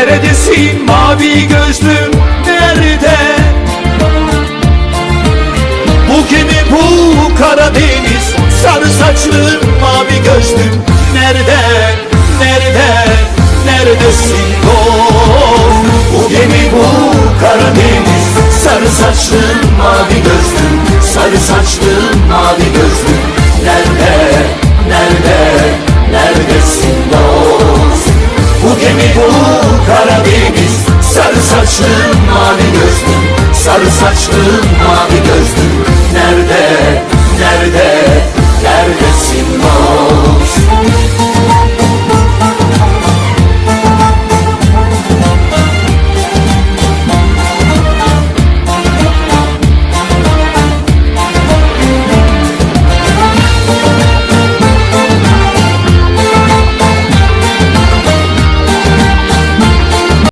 Neredesin mavi gözlüm nerede? Bu kimi bu Karadeniz Sarı saçlı mavi gözlüm nerede? Nerede? Neredesin dost? Bu gemi bu Karadeniz Sarı saçlı mavi gözlüm Sarı saçlı mavi gözlüm nerede? Arabimiz Sarı saçlım mavi gözlüm Sarı saçlım